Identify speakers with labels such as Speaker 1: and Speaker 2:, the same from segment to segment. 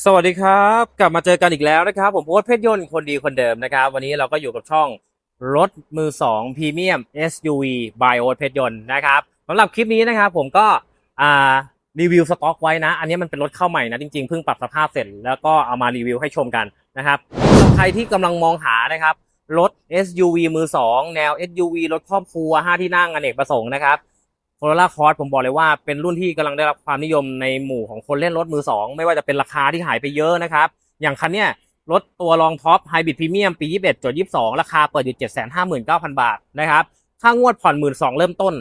Speaker 1: สวัสดีครับ กลับมาเจอกันอีกแล้วนะครับ ผมโอ๊ตเพชรยนต์คนดีคนเดิมนะครับ วันนี้เราก็อยู่กับช่องรถมือ2พรีเมียม SUV by โอ๊ตเพชรยนต์นะครับสำหรับคลิปนี้นะครับ ผมก็อ่ารีวิวสต็อกไว้นะ อันนี้มันเป็นรถเข้าใหม่นะจริงๆเพิ่งปรับสภาพเสร็จแล้วก็เอามารีวิวให้ชมกันนะครับสำหรับใครที่กำลังมองหานะครับรถ SUV มือ2แนว SUV รถครอบครัว 5 ที่นั่งอเนกประสงค์นะครับ โคโรล่าคอร์สผมบอกเลยว่าเป็นรุ่นที่กำลังได้รับความนิยมในหมู่ของคนเล่นรถมือสองไม่ว่าจะเป็นราคาที่หายไปเยอะนะครับ อย่างคันเนี้ยรถตัวรองท็อปไฮบริดพรีเมียมปี 21จด22 ราคาเปิดอยู่ 759,000 บาทนะครับค่างวดผ่อน 12,000เริ่มต้น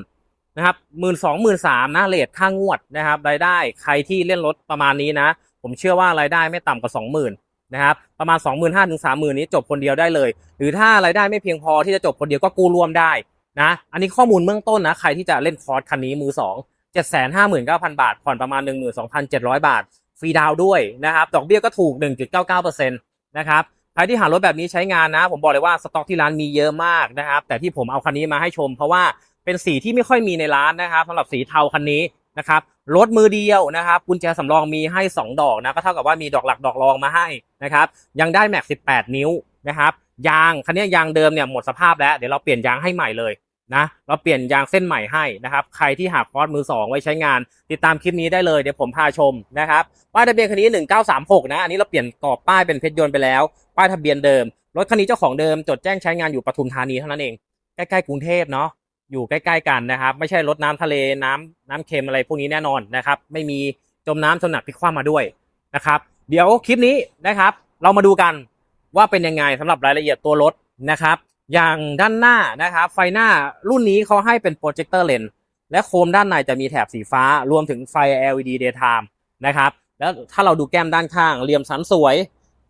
Speaker 1: นะครับ12,000 13,000นะเลทค่างวดนะครับรายได้ใครที่เล่นรถประมาณนี้นะ ผมเชื่อว่ารายได้ไม่ต่ำกว่า 20,000นะครับประมาณ 25,000 ถึง 30,000 นี้จบคนเดียวได้เลย หรือถ้ารายได้ไม่เพียงพอที่จะจบคนเดียวก็กู้ร่วมได้ นะ อันนี้ข้อมูลเบื้องต้นนะ ใครที่จะเล่นคอร์สคันนี้มือสองเจ็ดแสนห้าหมื่นเก้าพันบาท ผ่อนประมาณหนึ่งหมื่นสองพันเจ็ดร้อยบาท ฟรีดาวด้วยนะครับ ดอกเบี้ยก็ถูกหนึ่งจุดเก้าเก้าเปอร์เซ็นต์นะครับใครที่หารถแบบนี้ใช้งานนะ ผมบอกเลยว่าสต็อกที่ร้านมีเยอะมากนะครับ แต่ที่ผมเอาคันนี้มาให้ชม เพราะว่าเป็นสีที่ไม่ค่อยมีในร้านนะครับสำหรับสีเทาคันนี้นะครับรถมือเดียวนะครับกุญแจสำรองมีให้ 2 ดอกนะก็เท่ากับว่ามีดอกหลักดอกรองมาให้นะครับยังได้แม็ก 18 นิ้วนะครับยางคันนี้ยางเดิมเนี่ยหมดสภาพแล้วเดี๋ยวเราเปลี่ยนยางให้ใหม่เลย นะเราเปลี่ยนยางเส้นใหม่ให้นะครับ ใครที่หาคอร์สมือสองไว้ใช้งาน ติดตามคลิปนี้ได้เลยเดี๋ยวผมพาชมนะครับป้ายทะเบียนคันนี้ 1936 นะอันนี้เราเปลี่ยนกรอบป้ายเป็นเพชรยนต์ไปแล้ว ป้ายทะเบียนเดิมรถคันนี้เจ้าของเดิมจดแจ้งใช้งานอยู่ปทุมธานีเท่านั้นเองใกล้ๆกรุงเทพเนาะอยู่ใกล้ๆกันนะครับ ไม่ใช่รถน้ำทะเลน้ำน้ำเค็มอะไรพวกนี้แน่นอนนะครับ ไม่มีจมน้ำจมหนักพลิกคว่ำมาด้วยนะครับ เดี๋ยวคลิปนี้นะครับ เรามาดูกันว่าเป็นยังไงสำหรับรายละเอียดตัวรถนะครับ อย่างด้านหน้านะครับ ไฟหน้ารุ่นนี้เขาให้เป็นโปรเจคเตอร์เลนและโคมด้านในจะมีแถบสีฟ้ารวมถึงไฟ LED daytime นะครับแล้วถ้าเราดูแก้มด้านข้างเหลี่ยมสันสวย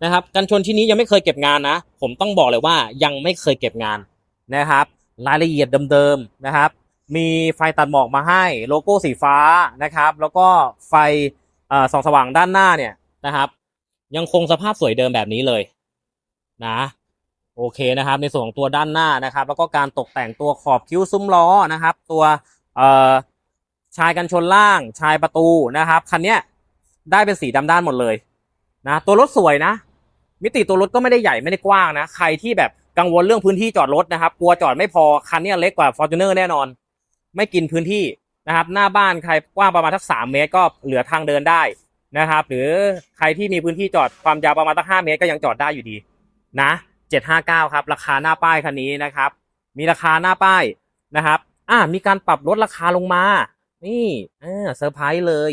Speaker 1: นะครับกันชนที่นี้ยังไม่เคยเก็บงานนะ ผมต้องบอกเลยว่ายังไม่เคยเก็บงานนะครับ รายละเอียดเดิมๆนะครับ มีไฟตัดหมอกมาให้โลโก้สีฟ้านะครับ แล้วก็ไฟส่องสว่างด้านหน้าเนี่ยนะครับ ยังคงสภาพสวยเดิมแบบนี้เลยนะ โอเคนะครับ ในส่วนของตัวด้านหน้านะครับ แล้วก็การตกแต่งตัวขอบคิ้วซุ้มล้อนะครับ ตัวเอ่อชายกันชนล่างชายประตูนะครับคันเนี้ยได้เป็นสีดำด้านหมดเลยนะตัวรถสวยนะ มิติตัวรถก็ไม่ได้ใหญ่ไม่ได้กว้างนะ ใครที่แบบกังวลเรื่องพื้นที่จอดรถนะครับกลัวจอดไม่พอคันนี้เล็กกว่า Fortuner แน่นอน ไม่กินพื้นที่นะครับ หน้าบ้านใครกว้างประมาณทักสามเมตรก็เหลือทางเดินได้นะครับ หรือใครที่มีพื้นที่จอดความยาวประมาณตั้งห้าเมตรก็ยังจอดได้อยู่ดีนะ 759 ครับ ราคาหน้าป้ายคันนี้นะครับ มีราคาหน้าป้ายนะครับ อ่า มีการปรับลดราคาลงมา นี่เออเซอร์ไพรส์เลย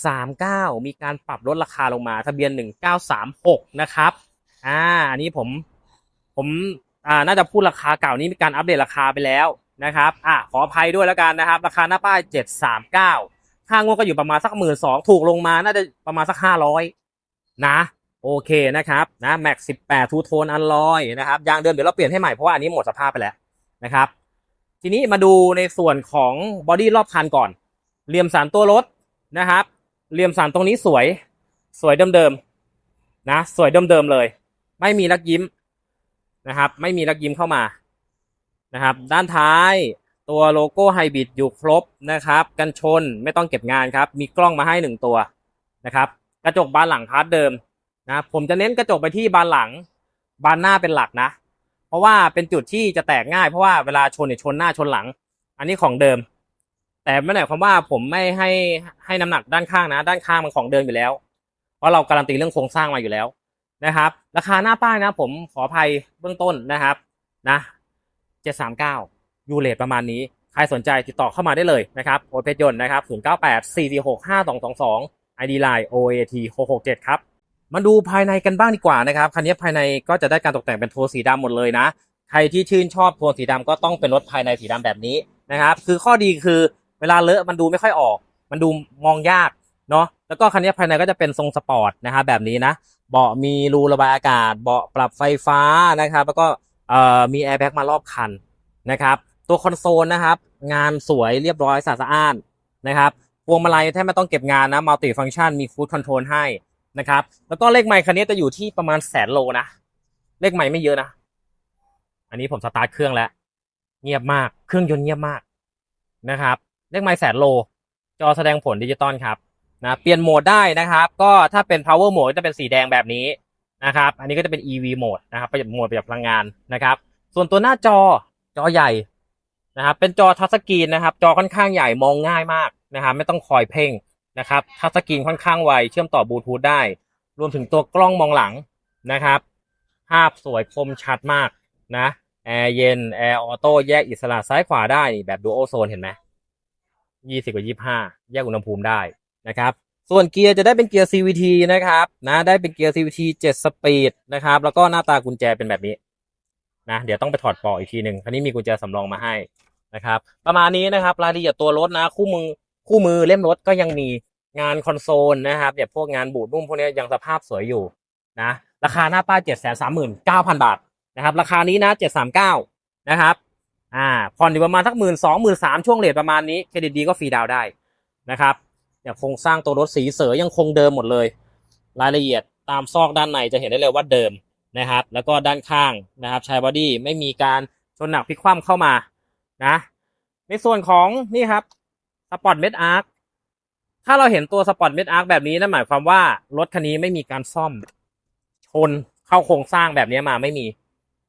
Speaker 1: 739 มีการปรับลดราคาลงมา ทะเบียน 1936 นะครับ อ่า อันนี้ผม ผม อ่า น่าจะพูดราคาเก่านี้มีการอัปเดตราคาไปแล้วนะครับ อ่าขออภัยด้วยแล้วกันนะครับ ราคาหน้าป้าย 739ค่างวดก็อยู่ประมาณสักหมื่นสองถูกลงมา น่าจะประมาณสัก500นะ โอเคนะครับนะแม็ก18ทูโทนอัลลอยนะครับยางเดิมเดี๋ยวเราเปลี่ยนให้ใหม่เพราะว่าอันนี้หมดสภาพไปแล้วนะครับ ทีนี้มาดูในส่วนของบอดี้รอบคันก่อน เหลี่ยมสันตัวรถนะครับ เหลี่ยมสันตรงนี้สวย สวยเดิมๆนะสวยเดิมๆเลย ไม่มีรักยิ้มนะครับ ไม่มีรักยิ้มเข้ามานะครับ ด้านท้ายตัวโลโก้ไฮบริดอยู่ครบนะครับ กันชนไม่ต้องเก็บงานครับ มีกล้องมาให้หนึ่งตัวนะครับ กระจกบานหลังพาร์ทเดิม นะผมจะเน้นกระจกไปที่บานหลัง บานหน้าเป็นหลักนะ เพราะว่าเป็นจุดที่จะแตกง่ายเพราะว่าเวลาชนเนี่ยชนหน้าชนหลัง อันนี้ของเดิม แต่ไม่ได้หมายความว่าผมไม่ให้ให้น้ำหนักด้านข้างนะ ด้านข้างมันของเดิมอยู่แล้ว เพราะเราการันตีเรื่องโครงสร้างมาอยู่แล้วนะครับ ราคาหน้าป้ายนะ ผมขออภัยเบื้องต้นนะครับนะ739ยูเลทประมาณนี้ใครสนใจติดต่อเข้ามาได้เลยนะครับโอเพชยนนะครับ 098 446 5222 ID Line OAT 667 ครับ มาดูภายในกันบ้างดีกว่านะครับคันนี้ภายในก็จะได้การตกแต่งเป็นโทนสีดำหมดเลยนะ ใครที่ชื่นชอบโทนสีดำก็ต้องเป็นรถภายในสีดำแบบนี้นะครับ คือข้อดีคือเวลาเลอะมันดูไม่ค่อยออก มันดูมองยากเนาะแล้วก็คันนี้ภายในก็จะเป็นทรงสปอร์ตนะครับแบบนี้นะ เบาะมีรูระบายอากาศ เบาะปรับไฟฟ้านะครับ แล้วก็มีแอร์แบ็กมารอบคันนะครับตัวคอนโซลนะครับ งานสวยเรียบร้อยสะอาดนะครับพวงมาลัยแทบไม่ต้องเก็บงานนะมัลติฟัง c t ชันมีฟูดคอนโทรลให้ นะครับ แล้วก็เลขไมค์คันนี้จะอยู่ที่ประมาณแสนโลนะ เลขไมค์ไม่เยอะนะ อันนี้ผมสตาร์ทเครื่องแล้ว เงียบมาก เครื่องยนต์เงียบมากนะครับ เลขไมค์แสนโล จอแสดงผลดิจิตอลครับนะ เปลี่ยนโหมดได้นะครับ ก็ถ้าเป็น power mode ก็จะเป็นสีแดงแบบนี้นะครับ อันนี้ก็จะเป็น EV mode นะครับประหยัดโหมดประหยัดพลังงานนะครับ ส่วนตัวหน้าจอจอใหญ่นะครับ เป็นจอทัชสกรีนนะครับ จอค่อนข้างใหญ่มองง่ายมากนะครับ ไม่ต้องคอยเพ่ง นะครับทัชสกรีนค่อนข้างไว เชื่อมต่อบลูทูธได้ รวมถึงตัวกล้องมองหลังนะครับ ภาพสวยคมชัดมากนะแอร์เย็นแอร์ออโต้แยกอิสระซ้ายขวาได้แบบดูโอโซนเห็นไหมยี่สิบกับยี่ห้าแยกอุณหภูมิได้นะครับ ส่วนเกียร์จะได้เป็นเกียร์ CVT นะครับนะได้เป็นเกียร์ CVT 7 สปีดนะครับแล้วก็หน้าตากุญแจเป็นแบบนี้นะเดี๋ยวต้องไปถอดปลอกอีกทีหนึ่งคันนี้มีกุญแจสำรองมาให้นะครับ ประมาณนี้นะครับรายละเอียดตัวรถนะคู่มือ คู่มือเล่มรถก็ยังมีงานคอนโซลนะครับเนี่ยพวกงานบูดนุ่มพวกนี้ยังสภาพสวยอยู่นะราคาหน้าป้ายเจ็ดแสนสามหมื่นเก้าพันบาทนะครับราคานี้นะเจ็ดสามเก้านะครับอ่าผ่อนอยู่ประมาณสักหมื่นสองหมื่นสามช่วงเลทประมาณนี้เครดิตดีก็ฟรีดาวได้นะครับเนี่ยโครงสร้างตัวรถสีเสือยังคงเดิมหมดเลย รายละเอียดตามซอกด้านในจะเห็นได้เลยว่าเดิมนะครับ แล้วก็ด้านข้างนะครับชายบอดี้ไม่มีการชนหนักพลิกคว่ำเข้ามานะในส่วนของนี่ครับ สปอร์ตเมดอาร์คถ้าเราเห็นตัวสปอร์ตเมดอาร์คแบบนี้นั่นหมายความว่ารถคันนี้ไม่มีการซ่อม ชนเข้าโครงสร้างแบบนี้มาไม่มี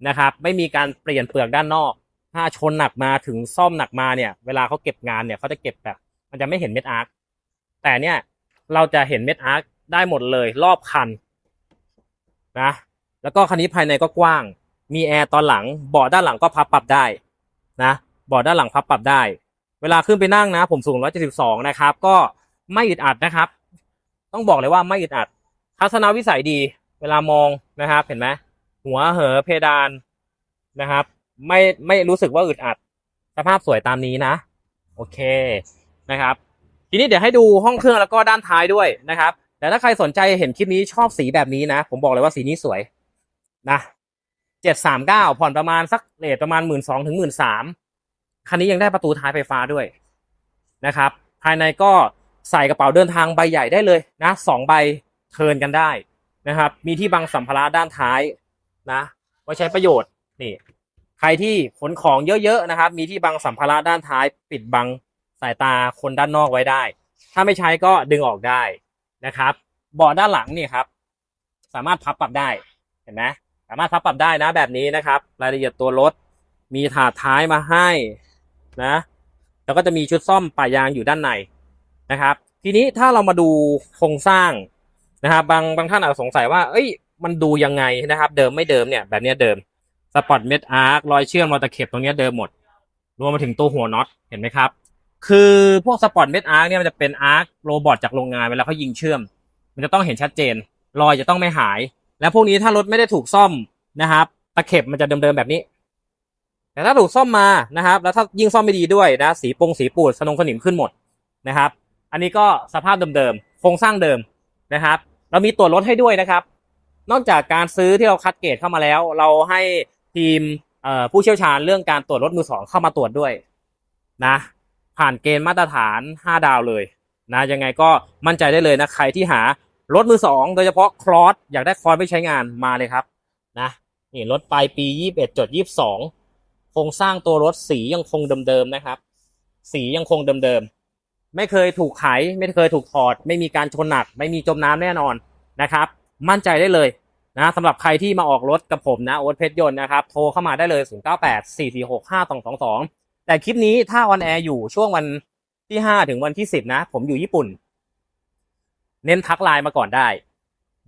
Speaker 1: นะครับ ไม่มีการเปลี่ยนเปลือกด้านนอก ถ้าชนหนักมาถึงซ่อมหนักมาเนี่ย เวลาเขาเก็บงานเนี่ยเขาจะเก็บแบบ มันจะไม่เห็นเม็ดอาร์คแต่เนี่ยเราจะเห็นเม็ดอาร์คได้หมดเลยรอบคันนะแล้วก็คันนี้ภายในก็กว้าง มีแอร์ตอนหลังเบาะด้านหลังก็พับปรับได้นะเบาะด้านหลังพับปรับได้ เวลาขึ้นไปนั่งนะ ผมสูง 172 นะครับ ก็ไม่อึดอัดนะครับ ต้องบอกเลยว่าไม่อึดอัด ทัศนวิสัยดี เวลามองนะครับ เห็นไหมหัวเหอเพดานนะครับ ไม่ไม่รู้สึกว่าอึดอัด สภาพสวยตามนี้นะ โอเคนะครับ ทีนี้เดี๋ยวให้ดูห้องเครื่องแล้วก็ด้านท้ายด้วยนะครับแต่ถ้าใครสนใจเห็นคลิปนี้ชอบสีแบบนี้นะ ผมบอกเลยว่าสีนี้สวยนะเจ็ดสามเก้าผ่อนประมาณสักเลทประมาณหมื่นสองถึงหมื่นสาม คันนี้ยังได้ประตูท้ายไฟฟ้าด้วยนะครับ ภายในก็ใส่กระเป๋าเดินทางใบใหญ่ได้เลยนะสองใบเทินกันได้นะครับ มีที่บังสัมภาระด้านท้ายนะไว้ใช้ประโยชน์นี่ ใครที่ขนของเยอะๆนะครับ มีที่บังสัมภาระด้านท้าย ปิดบังสายตาคนด้านนอกไว้ได้ ถ้าไม่ใช้ก็ดึงออกได้นะครับเบาะด้านหลังนี่ครับ สามารถพับปรับได้เห็นไหมสามารถพับปรับได้นะแบบนี้นะครับ รายละเอียดตัวรถมีถาดท้ายมาให้ นะ แล้วก็จะมีชุดซ่อมป่ายางอยู่ด้านในนะครับ ทีนี้ถ้าเรามาดูโครงสร้างนะครับบางบางท่านอาจจะสงสัยว่า เอ้ย มันดูยังไงนะครับ เดิมไม่เดิมเนี่ย แบบนี้เดิมสปอตเม็ดอาร์ครอยเชื่อมรอยตะเข็บตรงนี้เดิมหมด รวมมาถึงตัวหัวน็อตเห็นไหมครับ คือพวกสปอตเม็ดอาร์คเนี่ยมันจะเป็นอาร์คโรบอทจากโรงงานเวลาเขายิงเชื่อม มันจะต้องเห็นชัดเจน รอยจะต้องไม่หาย และพวกนี้ถ้ารถไม่ได้ถูกซ่อมนะครับ ตะเข็บมันจะเดิมๆแบบนี้ แต่ถ้าถูกซ่อมมานะครับ แล้วถ้ายิ่งซ่อมไม่ดีด้วยนะ สีปงสีปูดสนงสนิมขึ้นหมดนะครับ อันนี้ก็สภาพเดิมๆ โครงสร้างเดิมนะครับ เรามีตรวจรถให้ด้วยนะครับ นอกจากการซื้อที่เราคัดเกรดเข้ามาแล้ว เราให้ทีมผู้เชี่ยวชาญเรื่องการตรวจรถมือสองเข้ามาตรวจด้วยนะ ผ่านเกณฑ์มาตรฐาน 5 ดาวเลยนะยังไงก็มั่นใจได้เลยนะใครที่หารถมือสองโดยเฉพาะคลอสอยากได้คลอสไปใช้งานมาเลยครับนะนี่รถปลายปี 21จด22 ครงสร้างตัวรถสียังคงเดิมๆนะครับ สียังคงเดิมๆไม่เคยถูกไขไม่เคยถูกถอด ไม่มีการชนหนัก ไม่มีจมน้ำแน่นอนนะครับ มั่นใจได้เลยนะสำหรับใครที่มาออกรถกับผมนะโอ๊ตเพชรยนต์นะครับโทรเข้ามาได้เลย 098 446 5222 แต่คลิปนี้ถ้าออนแอร์อยู่ช่วงวันที่ 5 ถึงวันที่ 10 นะ ผมอยู่ญี่ปุ่น เน้นทักไลน์มาก่อนได้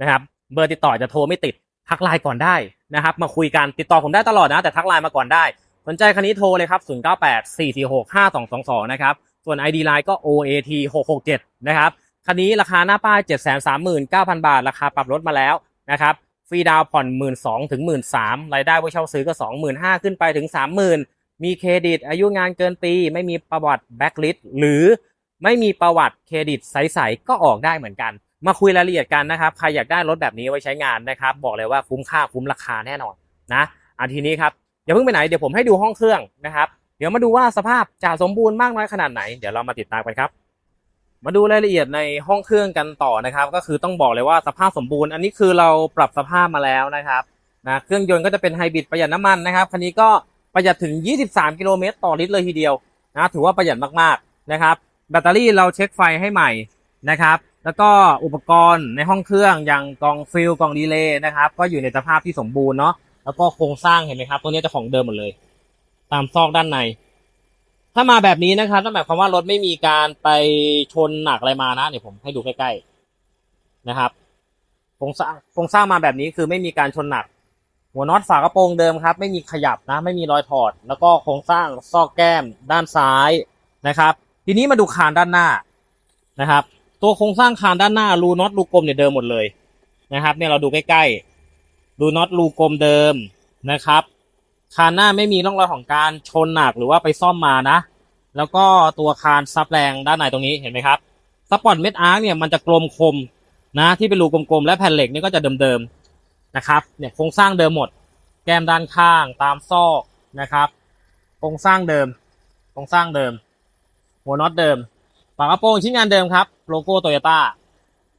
Speaker 1: นะครับเบอร์ติดต่อจะโทรไม่ติดทักไลน์ก่อนได้นะครับ มาคุยกันติดต่อผมได้ตลอดนะ แต่ทักไลน์มาก่อนได้ สนใจคันนี้โทรเลยครับ 098 446 5222 นะครับ ส่วน ID Line ก็ OAT 667นะครับคันนี้ราคาหน้าป้าย 739,000 บาท ราคาปรับลดมาแล้วนะครับฟรีดาวน์ผ่อน 1 2 0 0 0ถึง13,000รายได้ไว้เช่าซื้อก็ 25,000 ขึ้นไปถึง 30,000 มีเครดิต อายุงานเกินปี ไม่มีประวัติแบ็คลิสหรือไม่มีประวัติเครดิตใสๆก็ออกได้เหมือนกัน มาคุยรายละเอียดกันนะครับ ใครอยากได้รถแบบนี้ไว้ใช้งานนะครับ บอกเลยว่าคุ้มค่าคุ้มราคาแน่นอนนะอันทีนี้ครับ อย่าเพิ่งไปไหนเดี๋ยวผมให้ดูห้องเครื่องนะครับ เดี๋ยวมาดูว่าสภาพจะสมบูรณ์มากน้อยขนาดไหนเดี๋ยวเรามาติดตามกันครับ มาดูรายละเอียดในห้องเครื่องกันต่อนะครับ ก็คือต้องบอกเลยว่าสภาพสมบูรณ์อันนี้คือเราปรับสภาพมาแล้วนะครับนะเครื่องยนต์ก็จะเป็นไฮบริดประหยัดน้ำมันนะครับคันนี้ก็ประหยัดถึง 23 กิโลเมตรต่อลิตรเลยทีเดียวนะถือว่าประหยัดมากๆนะครับ แบตเตอรี่เราเช็คไฟให้ใหม่นะครับ แล้วก็อุปกรณ์ในห้องเครื่องอย่างกล่องฟิลกล่องดีเลย์นะครับ ก็อยู่ในสภาพที่สมบูรณ์เนาะ แล้วก็โครงสร้างเห็นไหมครับตัวนี้จะของเดิมหมดเลย ตามซอกด้านใน ถ้ามาแบบนี้นะครับนั่นหมายความว่ารถไม่มีการไปชนหนักอะไรมานะเดี๋ยวผมให้ดูใกล้ๆนะครับโครงสร้างโครงสร้างมาแบบนี้คือไม่มีการชนหนัก หัวน็อตฝากระโปรงเดิมครับ ไม่มีขยับนะ ไม่มีรอยถอด แล้วก็โครงสร้างซอกแก้มด้านซ้ายนะครับ ทีนี้มาดูคานด้านหน้านะครับ ตัวโครงสร้างคานด้านหน้ารูน็อตรูกลมเนี่ยเดิมหมดเลยนะครับ เนี่ยเราดูใกล้ๆ รูน็อตรูกลมเดิมนะครับคานหน้าไม่มีร่องรอยของการชนหนักหรือว่าไปซ่อมมานะ แล้วก็ตัวคานซับแรงด้านในตรงนี้เห็นไหมครับสปอร์ตเม็ดอาร์คเนี่ยมันจะกลมคมนะที่เป็นรูกลมๆและแผ่นเหล็กนี่ก็จะเดิมๆนะครับเนี่ยโครงสร้างเดิมหมด แก้มด้านข้างตามซอกนะครับโครงสร้างเดิมโครงสร้างเดิม หัวน็อตเดิมฝากระโปรงชิ้นงานเดิมครับ โลโก้โตโยต้า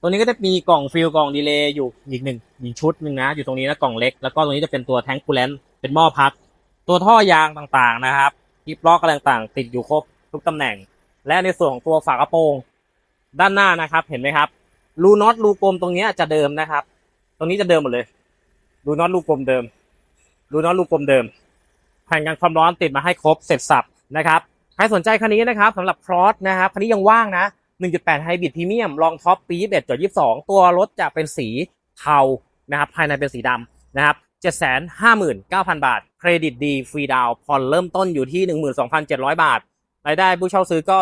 Speaker 1: ตัวนี้ก็จะมีกล่องฟิลกล่องดีเลย์อยู่อีกหนึ่งอีกชุดหนึ่งนะ อยู่ตรงนี้นะกล่องเล็ก แล้วก็ตรงนี้จะเป็นตัวแทงคูลเลนเป็นหม้อพัก ตัวท่อยางต่างๆนะครับกิบล็อกอะไรต่างๆ ติดอยู่ครบทุกตำแหน่ง และในส่วนของตัวฝากระโปรง ด้านหน้านะครับ เห็นไหมครับรูน็อตรูกลมตรงนี้จะเดิมนะครับ ตรงนี้จะเดิมหมดเลยรูน็อตรูกลมเดิมรูน็อตรูกลมเดิมแผ่นกันความร้อนติดมาให้ครบเสร็จสับนะครับใครสนใจคันนี้นะครับสำหรับครอสนะครับคันนี้ยังว่างนะ 1.8 Hybrid Premium ลองท็อปปี21.22 ตัวรถจะเป็นสีเทานะครับภายในเป็นสีดำนะครับ 759,000 บาท เครดิตดีฟรีดาวน์ผ่อนเริ่มต้นอยู่ที่ 12,700 บาทรายได้ผู้เช่าซื้อก็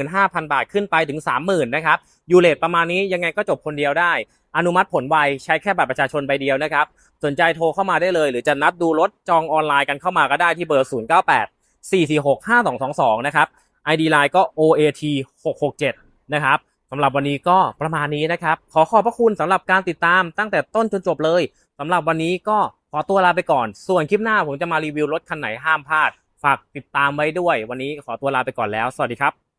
Speaker 1: 25,000 บาทขึ้นไปถึง 30,000นะครับยูเลตประมาณนี้ยังไงก็จบคนเดียวได้ อนุมัติผลไวใช้แค่บัตรประชาชนใบเดียวนะครับ สนใจโทรเข้ามาได้เลย หรือจะนัดดูรถจองออนไลน์กันเข้ามาก็ได้ที่เบอร์ 098 446 5222 นะครับ ID Line ก็ OAT 667 นะครับสำหรับวันนี้ก็ประมาณนี้นะครับ ขอขอบพระคุณสำหรับการติดตามตั้งแต่ต้นจนจบเลยสำหรับวันนี้ก็ขอตัวลาไปก่อน ส่วนคลิปหน้าผมจะมารีวิวรถคันไหนห้ามพลาด ฝากติดตามไว้ด้วย วันนี้ขอตัวลาไปก่อนแล้ว สวัสดีครับ